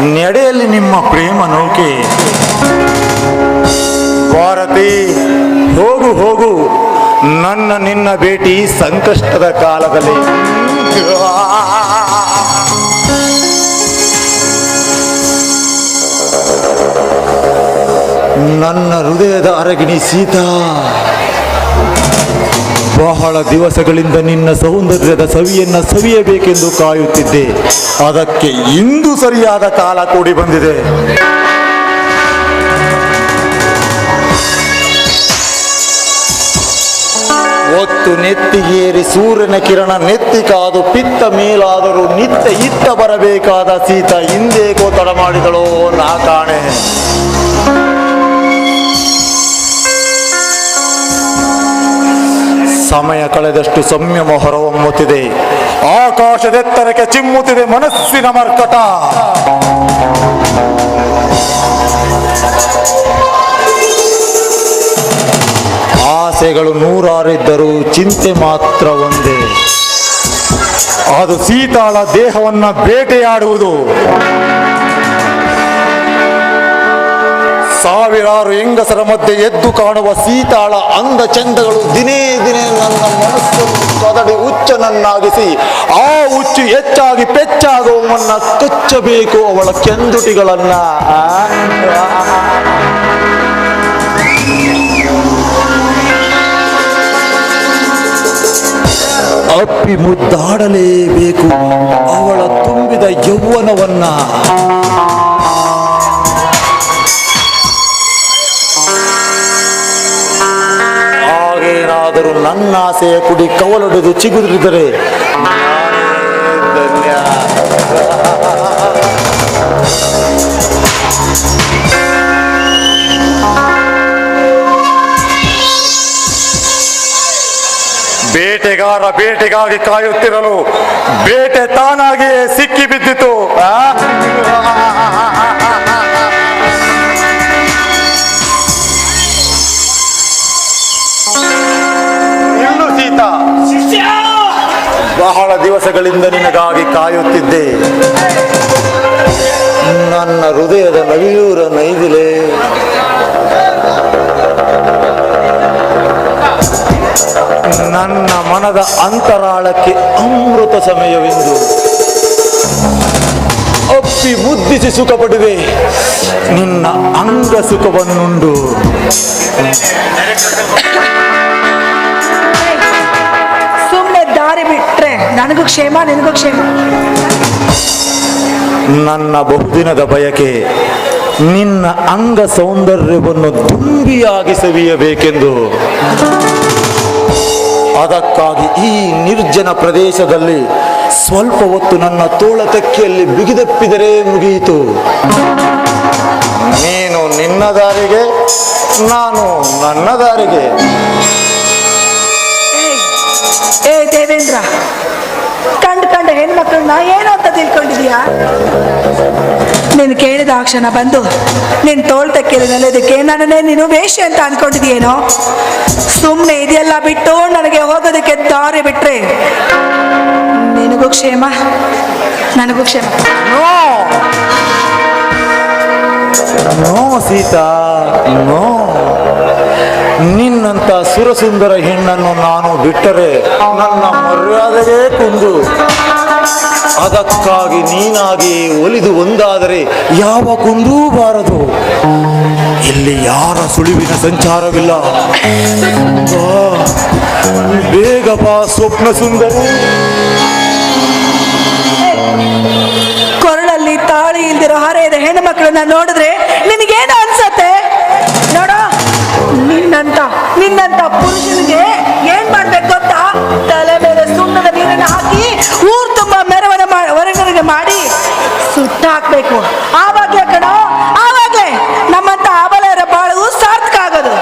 ನೆಡೆಯಲ್ಲಿ ನಿಮ್ಮ ಪ್ರೇಮ ನೌಕೆ. ಭಾರತಿ, ಹೋಗು ಹೋಗು. ನನ್ನ, ನಿನ್ನ ಭೇಟಿ ಸಂಕಷ್ಟದ ಕಾಲದಲ್ಲಿ. ನನ್ನ ಹೃದಯದ ಅರಗಿಣಿ ಸೀತಾ. ಬಹಳ ದಿವಸಗಳಿಂದ ನಿನ್ನ ಸೌಂದರ್ಯದ ಸವಿಯನ್ನ ಸವಿಯಬೇಕೆಂದು ಕಾಯುತ್ತಿದ್ದೆ. ಅದಕ್ಕೆ ಇಂದು ಸರಿಯಾದ ಕಾಲ ಕೂಡಿ ಬಂದಿದೆ. ಒತ್ತು ನೆತ್ತಿಗೇರಿ ಸೂರ್ಯನ ಕಿರಣ ನೆತ್ತಿ ಕಾದು ಪಿತ್ತ ಮೇಲಾದರೂ ನಿತ್ಯ ಇತ್ತ ಬರಬೇಕಾದ ಸೀತ ಹಿಂದೆ ತಡ ಮಾಡಿದಳೋ ನಾ ಕಾಣೆ. ಸಮಯ ಕಳೆದಷ್ಟು ಸಂಯಮ ಹೊರಹೊಮ್ಮುತ್ತಿದೆ. ಆಕಾಶದೆತ್ತರಕ್ಕೆ ಚಿಮ್ಮುತ್ತಿದೆ ಮನಸ್ಸಿನ ಮರ್ಕಟ. ಆಸೆಗಳು ನೂರಾರಿದ್ದರೂ ಚಿಂತೆ ಮಾತ್ರ ಒಂದೇ. ಅದು ಸೀತಾಳ ದೇಹವನ್ನ ಬೇಟೆಯಾಡುವುದು. ಸಾವಿರಾರು ಹೆಂಗಸರ ಮಧ್ಯೆ ಎದ್ದು ಕಾಣುವ ಸೀತಾಳ ಅಂದ ಚಂದಗಳು ದಿನೇ ದಿನೇ ನನ್ನ ಮನಸ್ಸನ್ನು ಕದಡಿ ಹುಚ್ಚನನ್ನಾಗಿಸಿ, ಆ ಹುಚ್ಚು ಹೆಚ್ಚಾಗಿ ಪೆಚ್ಚಾಗುವ ಮುನ್ನ ಕಚ್ಚಬೇಕು ಅವಳ ಕೆಂದುಟಿಗಳನ್ನ. ಅಪ್ಪಿ ಮುದ್ದಾಡಲೇಬೇಕು ಅವಳ ತುಂಬಿದ ಯೌವನವನ್ನ. ಹಾಗೇನಾದರೂ ನನ್ನ ಆಸೆಯ ಕುಡಿ ಕವಲೊಡೆದು ಚಿಗುರಿದರೆ. ಬೇಟೆಗಾರ ಬೇಟೆಗಾಗಿ ಕಾಯುತ್ತಿರಲು ಬೇಟೆ ತಾನಾಗಿಯೇ ಸಿಕ್ಕಿ ಬಿದ್ದಿತು. ಬಹಳ ದಿವಸಗಳಿಂದ ನಿನಗಾಗಿ ಕಾಯುತ್ತಿದ್ದೆ. ನನ್ನ ಹೃದಯದ ನವಿಯೂರ ನೈದಿಲೆ. ನನ್ನ ಮನದ ಅಂತರಾಳಕ್ಕೆ ಅಮೃತ ಸಮಯವೆಂದು. ಅಪ್ಪಿ ಮುದ್ದಿಸಿ ಸುಖ ಪಡುವೆ ನಿನ್ನ ಅಂಗ ಸುಖವನ್ನುಂಡು ನನಗೂ ಕ್ಷೇಮ ನಿನಗೂ ಕ್ಷೇಮ. ನನ್ನ ಬಹುದಿನದ ಬಯಕೆ ನಿನ್ನ ಅಂಗ ಸೌಂದರ್ಯವನ್ನು ತುಂಬಿಯಾಗಿ ಸವಿಯಬೇಕೆಂದು. ಅದಕ್ಕಾಗಿ ಈ ನಿರ್ಜನ ಪ್ರದೇಶದಲ್ಲಿ ಸ್ವಲ್ಪ ಹೊತ್ತು ನನ್ನ ತೋಳ ತೆಕ್ಕೆಯಲ್ಲಿ ಬಿಗಿದಪ್ಪಿದರೆ ಮುಗಿಯಿತು. ನೀನು ನಿನ್ನ ದಾರಿಗೆ ನಾನು ನನ್ನ ದಾರಿಗೆ. ಏ ದೇವೇಂದ್ರ ಹೆಣ್ಮಕ್ಳನ್ನ ಏನು ಅಂತ ತಿಳ್ಕೊಂಡಿದ್ಯಾ ನೀನು ಕೇಳಿದ ಆ ಕ್ಷಣ ಬಂದು, ನೀನು ತೋಳ್ ತಕ್ಕಿದ ನೆಲೆದಕ್ಕೆ ನನ್ನನ್ನೇ ನೀನು ವೇಷ ಅಂತ ಅನ್ಕೊಂಡಿದ್ಯೇನೋ ಸುಮ್ಮನೆ ಇದೆಲ್ಲ ಬಿಟ್ಟು ನನಗೆ ಹೋಗೋದಕ್ಕೆ ದಾರಿ ಬಿಟ್ರೆ. ನಿನಗೂ ಕ್ಷೇಮ, ನನಗೂ ಕ್ಷೇಮ. ನೋ! ಸೀತಾ, ನೋ. ನಿನ್ನಂತ ಸುರಸುಂದರ ಹೆಣ್ಣನ್ನು ನಾನು ಬಿಟ್ಟರೆ ನನ್ನ ಮರ್ಯಾದೆಯೇ ಕುಂದು. ಅದಕ್ಕಾಗಿ ನೀನಾಗಿ ಒಲಿದು ಒಂದಾದರೆ ಯಾವ ಕುಂದೂ ಬಾರದು. ಇಲ್ಲಿ ಯಾರ ಸುಳಿವಿನ ಸಂಚಾರವಿಲ್ಲ. ಬೇಗ ಬಾ, ಸ್ವಪ್ನ ಸುಂದರಿ. ಕೊರಳಲ್ಲಿ ತಾಳಿ ಇಲ್ದಿರೋ ಹರೆಯದ ಹೆಣ್ಣು ಮಕ್ಕಳನ್ನ ನೋಡಿದ್ರೆ ನಿನಗೇನು ಅನ್ಸತ್ತೆ? ನೋಡೋ ನಿನ್ನಂತ ನಿನ್ನಂತ ಪುರುಷನಿಗೆ ಸುಣ್ಣದ ಹಾಕಿ ಊರ್ ತುಂಬ ಮೆರವಣಿಗೆ ಹೊರಗಡೆ ಮಾಡಿ ಸುಟ್ಟ ಹಾಕ್ಬೇಕು. ಆವಾಗ್ಲೇ ಕಣೋ, ಆವಾಗ್ಲೇ ನಮ್ಮಂತ ಅಬಲರ ಬಾಳು ಸಾರ್ಥಕ ಆಗೋದು.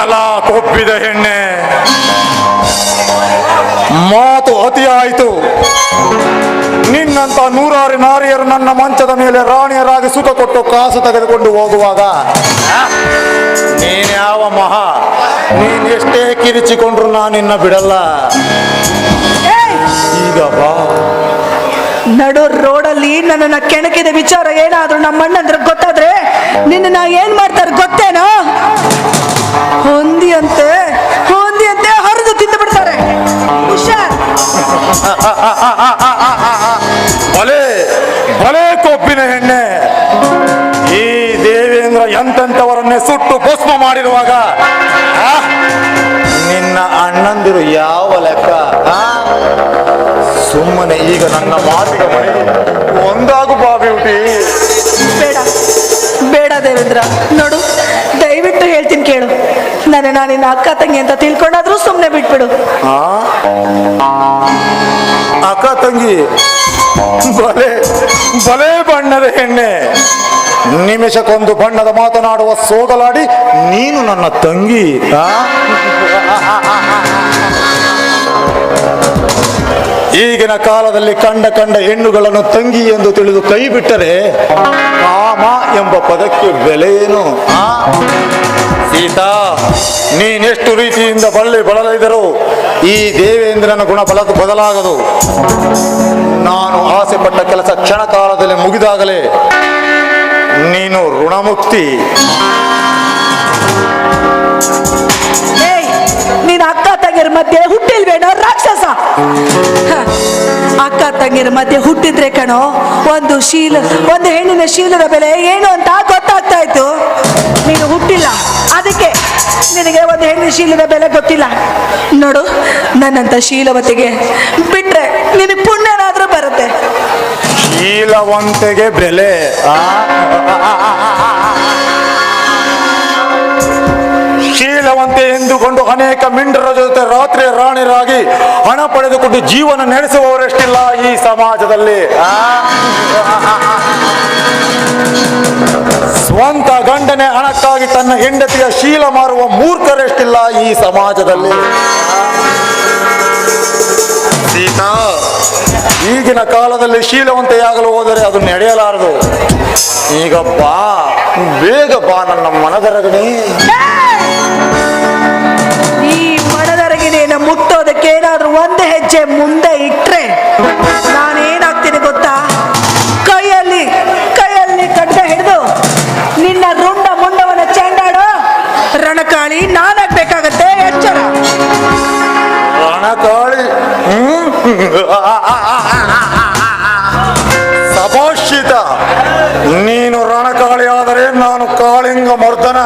ಎಲ್ಲ ಕೊಬ್ಬಿದ ಹೆಣ್ಣೆ. ಮಾತು ಅತಿಯಾಯಿತು. ನಿನ್ನಂತ ನೂರಾರು ನಾರಿಯರು ನನ್ನ ಮಂಚದ ಮೇಲೆ ರಾಣಿಯರಾಗಿ ಸುಖ ಕೊಟ್ಟು ಕಾಸು ತೆಗೆದುಕೊಂಡು ಹೋಗುವಾಗ ನೀನ್ಯಾವ ಮಹಾ? ನೀನ್ ಎಷ್ಟೇ ಕಿರಿಚಿಕೊಂಡ್ರು ನಾನು ನಿನ್ನ ಬಿಡಲ್ಲ. ಬಾ ನಡು ರೋಡಲ್ಲಿ ನನ್ನನ್ನ ಕೆಣಕಿದ ವಿಚಾರ ಏನಾದ್ರೂ ನಮ್ಮ ಅಣ್ಣಂದ್ರ ಗೊತ್ತಾದ್ರೆ ನಿನ್ನ ಏನ್ ಮಾಡ್ತಾರೆ ಗೊತ್ತೇನೋ? ಹೊಂದಿ ಅಂತೆ ಹೊಂದಿ ಅಂತೆ ಹರಿದು ತಿಂದು ಬಿಡ್ತಾರೆ. ಹುಷಾರ್. ಬಲೆ ಬಲೆ ಕೊಬ್ಬಿನ ಹೆಣ್ಣೆ ಈ ದೇವೇಂದ್ರ ಎಂತೆಂಥವರನ್ನೇ ಸುಟ್ಟು ಭಸ್ಮ ಮಾಡಿರುವಾಗ ನಿನ್ನ ಅಣ್ಣಂದಿರು ಯಾವ ಲೆಕ್ಕ? ಸುಮ್ಮನೆ ಈಗ ನನ್ನ ಮಾತಿಗೆ ಮನೆ ಒಂದಾಗು ಬಾಬಿಯುಟಿ ಬೇಡ ಬೇಡ ದೇವೇಂದ್ರ. ನೋಡು ದಯವಿಟ್ಟು ಹೇಳ್ತೀನಿ ಕೇಳು. ನನ್ನ ನಾನಿನ್ನ ಅಕ್ಕ ತಂಗಿ ಅಂತ ತಿಳ್ಕೊಂಡಾದ್ರೂ ಸುಮ್ಮನೆ ಬಿಟ್ಬಿಡು. ಆ? ಅಕ್ಕ ತಂಗಿ. ಬಲೆ ಬಲೆ ಬಣ್ಣದ ಹೆಣ್ಣೆ. ನಿಮಿಷಕ್ಕೊಂದು ಬಣ್ಣದ ಮಾತನಾಡುವ ಸೋಗಲಾಡಿ ನೀನು ನನ್ನ ತಂಗಿ. ಈಗಿನ ಕಾಲದಲ್ಲಿ ಕಂಡ ಕಂಡ ಹೆಣ್ಣುಗಳನ್ನು ತಂಗಿ ಎಂದು ತಿಳಿದು ಕೈ ಬಿಟ್ಟರೆ, ಕಾಮ ಎಂಬ ಪದಕ್ಕೆ ಬೆಲೆಯೇನು ಆ? ಸೀತಾ ನೀನೆಷ್ಟು ರೀತಿಯಿಂದ ಬಳ್ಳಿ ಬಳಲಿದರೂ ಈ ದೇವೇಂದ್ರನ ಗುಣ ಬಲ ಬದಲಾಗದು. ನಾನು ಆಸೆ ಪಟ್ಟ ಕೆಲಸ ಕ್ಷಣ ಕಾಲದಲ್ಲಿ ಮುಗಿದಾಗಲೇ ನೀನು ಋಣಮುಕ್ತಿ. ನೀನು ಅಕ್ಕ ತಂಗಿರ ಮಧ್ಯೆ ಹುಟ್ಟಿಲ್ವೇನೋ? ತಂಗಿರ ಮಧ್ಯೆ ಹುಟ್ಟಿದ್ರೆ ಕಣೋ, ಒಂದು ಶೀಲ, ಒಂದು ಹೆಣ್ಣಿನ ಶೀಲದ ಬೆಲೆ ಏನು ಅಂತ ಗೊತ್ತಾಗ್ತಾ ಇತ್ತು. ನೀನು ಹುಟ್ಟಿಲ್ಲ. ಅದಕ್ಕೆ ನಿನಗೆ ಒಂದು ಹೆಣ್ಣಿನ ಶೀಲದ ಬೆಲೆ ಗೊತ್ತಿಲ್ಲ. ನೋಡು, ನನ್ನಂತ ಶೀಲವತಿಗೆ ಬಿಟ್ರೆ ನಿನಗೆ ಪುಣ್ಯನಾದ್ರೂ ಬರುತ್ತೆ. ಶೀಲವಂತೆಗೆ ಬೆಲೆ ಶೀಲವಂತೆ ಎಂದುಕೊಂಡು ಅನೇಕ ಮಿಂಡರ ಜೊತೆ ರಾತ್ರಿ ಹಣ ಪಡೆದುಕೊಂಡು ಜೀವನ ನಡೆಸುವವರೆಷ್ಟಿಲ್ಲ ಈ ಸಮಾಜದಲ್ಲಿ. ಸ್ವಂತ ಗಂಡನೆ ಹಣಕ್ಕಾಗಿ ತನ್ನ ಹೆಂಡತಿಯ ಶೀಲ ಮಾರುವ ಮೂರ್ಖರೆಷ್ಟಿಲ್ಲ ಈ ಸಮಾಜದಲ್ಲಿ. ಸೀತಾ. ಈಗಿನ ಕಾಲದಲ್ಲಿ ಶೀಲವಂತೆಯಾಗಲು ಹೋದರೆ ಅದು ನಡೆಯಲಾರದು. ಈಗ ಬಾ ಬೇಗ ಬಾ ನನ್ನ ಮನದರಗಣಿ. ಈ ಮನದರಗಿನ ಮುಟ್ಟೋದಕ್ಕೆ ಏನಾದ್ರೂ ಒಂದು ಹೆಜ್ಜೆ ಮುಂದೆ ಇಟ್ಟರೆ ನಾನೇನಾಗ್ತೀನಿ ಗೊತ್ತಾ? ಕೈಯಲ್ಲಿ ಕೈಯಲ್ಲಿ ಕಡ್ಡ ಹಿಡಿದು ನಿನ್ನ ರುಂಡ ಮುಂಡವನ ಚೆಂಡಾಡೋ ರಣಕಾಳಿ ನಾನಾಗ್ಬೇಕಾಗತ್ತೆ, ಎಚ್ಚರ. ರಣಕಾಳಿ? ಸಭಾಷಿತ. ನೀನು ರಣಕಾಳಿ ಆದರೆ ನಾನು ಕಾಳಿಂಗ ಮರ್ದನ.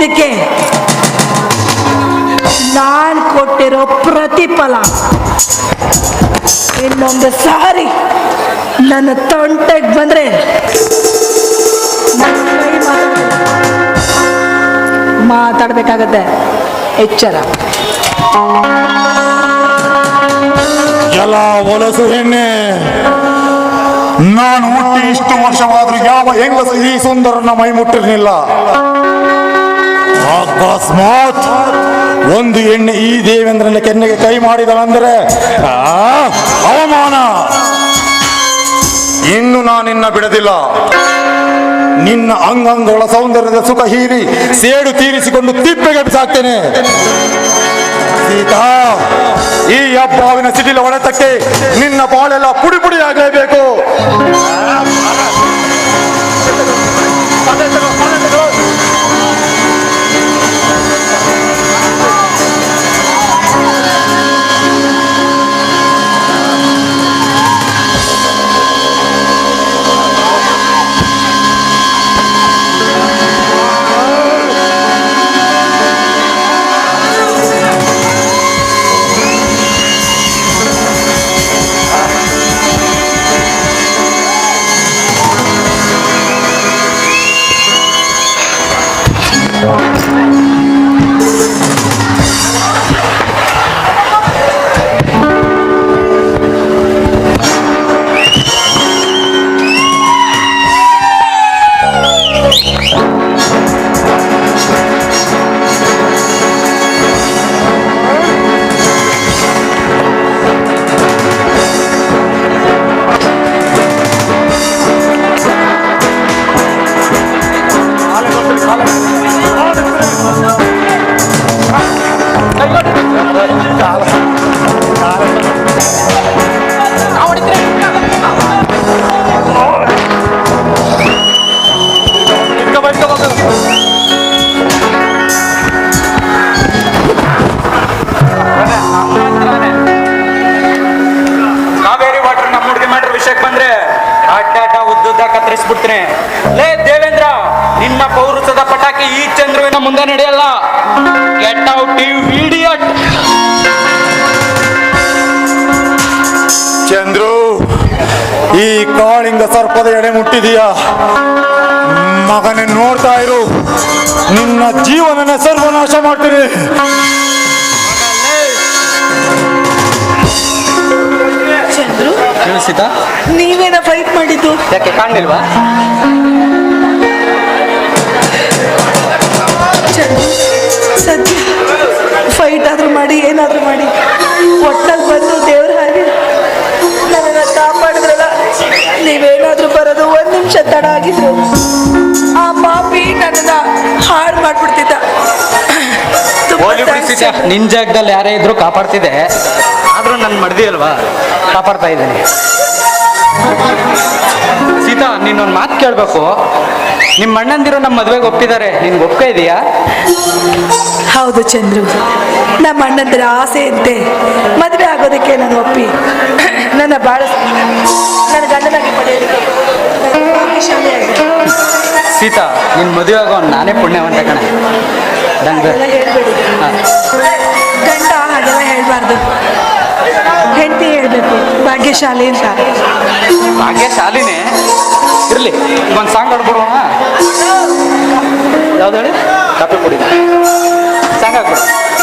ಶರಗಣ್ಣ ನಾನು ಕೊಟ್ಟಿರೋ ಪ್ರತಿಫಲ. ಇನ್ನೊಂದು ಸಾರಿ ನನ್ನ ತೊಂಟೆಗೆ ಬಂದ್ರೆ ಮಾತಾಡಬೇಕಾಗುತ್ತೆ ಮಾತಾಡ್ಬೇಕಾಗತ್ತೆ. ಎಚ್ಚರ. ಎಲ್ಲ ಹೊಲಸು ಹೆಣ್ಣೆ, ನಾನು ಹುಟ್ಟಿ ಇಷ್ಟು ವರ್ಷವಾದ್ರೂ ಯಾವ ಹೆಂಗಸ ಈ ಸುಂದರನ ಮೈ ಮುಟ್ಟಿರಲಿಲ್ಲ ಅಕಸ್ಮಾತ್ ಒಂದು ಎಣ್ಣೆ ಈ ದೇವೇಂದ್ರನ ಕೆನ್ನೆಗೆ ಕೈ ಮಾಡಿದವಂದ್ರೆ ಅವಮಾನ. ಇನ್ನು ನಾನಿನ್ನ ಬಿಡದಿಲ್ಲ. ನಿನ್ನ ಅಂಗಾಂಗಗಳ ಸೌಂದರ್ಯದ ಸುಖ ಹೀರಿ ಸೇಡು ತೀರಿಸಿಕೊಂಡು ತಿಪ್ಪೆಗೆ ಬಿಸಾಕ್ತೇನೆ. ಸೀತಾ, ಈ ಹಬ್ಬಾವಿನ ಸಿಡಿಲ ಒಡೆತಕ್ಕೆ ನಿನ್ನ ಬಾಳೆಲ್ಲ ಪುಡಿ ಪುಡಿ ಆಗಲೇಬೇಕು. Get out you idiot Chandru ಈ ಕಾಳಿಂದ ಸರ್ಪದ ಎಡೆ ಮುಟ್ಟಿದೀಯಾ? ಮಗನೇ ನೋಡ್ತಾ ಇರು. ನಿನ್ನ ಜೀವನನ ಸರ್ವನಾಶ ಮಾಡ್ತೀನಿ. ಚಂದ್ರು ನೀವೇನ ಫೈಟ್ ಮಾಡಿದ್ದು? ಯಾಕೆ ಕಾಣಲಿಲ್ವಾ? ಚಂದ್ರು ಸದ್ಯ ತಡ ಆಗಿದ್ರು ಆ ಪಾಪಿ ನನ್ನ ಹಾಳು ಮಾಡ್ಬಿಡ್ತಿದ್ದ. ನಿನ್ ಜಾಗದಲ್ಲಿ ಯಾರೇ ಇದ್ರು ಕಾಪಾಡ್ತಿದ್ದೆ ಆದ್ರೂ ನನ್ ಮಡ್ದಿ ಅಲ್ವಾ ಕಾಪಾಡ್ತಾ ಇದ್ದೀನಿ. ಸೀತಾ ನೀನೊಂದು ಮಾತು ಕೇಳಬೇಕು. ನಿಮ್ಮ ಅಣ್ಣಂದಿರು ನಮ್ಮ ಮದುವೆಗೆ ಒಪ್ಪಿದ್ದಾರೆ ನಿನ್ಗೆ ಒಪ್ಪಿಗೆ ಇದೆಯಾ? ಹೌದು ಚಂದ್ರು. ನಮ್ಮ ಅಣ್ಣಂದ್ರ ಆಸೆ ಇದ್ದೆ. ಮದುವೆ ಆಗೋದಕ್ಕೆ ನಾನು ಒಪ್ಪಿ. ನನ್ನ ಬಾಳ ನನ್ನ ಗಂಡನಾಗಿ ಭಾಗ್ಯಶಾಲಿಯಾಗಿದ್ದೆ. ಸೀತಾ ನಿನ್ ಮದುವೆ ಆಗೋ ನಾನೇ ಪುಣ್ಯವಂತ ಕಣ. ಹೇಳ್ಬೇಡಿ. ಗಂಡ ಹಾಗೆಲ್ಲ ಹೇಳ್ಬಾರ್ದು. ಹೆಂಡತಿ ಹೇಳ್ಬೇಕು. ಭಾಗ್ಯಶಾಲಿ ಅಂತ. ಭಾಗ್ಯಶಾಲಿನೇ? ಇರಲಿ ಇರ್ಲಿ ಒಂದು ಸಾಂಗ್ ಹಾಡ್ಬಿಡೋಣ. ಯಾವ್ದು ಹೇಳಿ? ಕಾಪಿ ಕುಡಿ 三个字。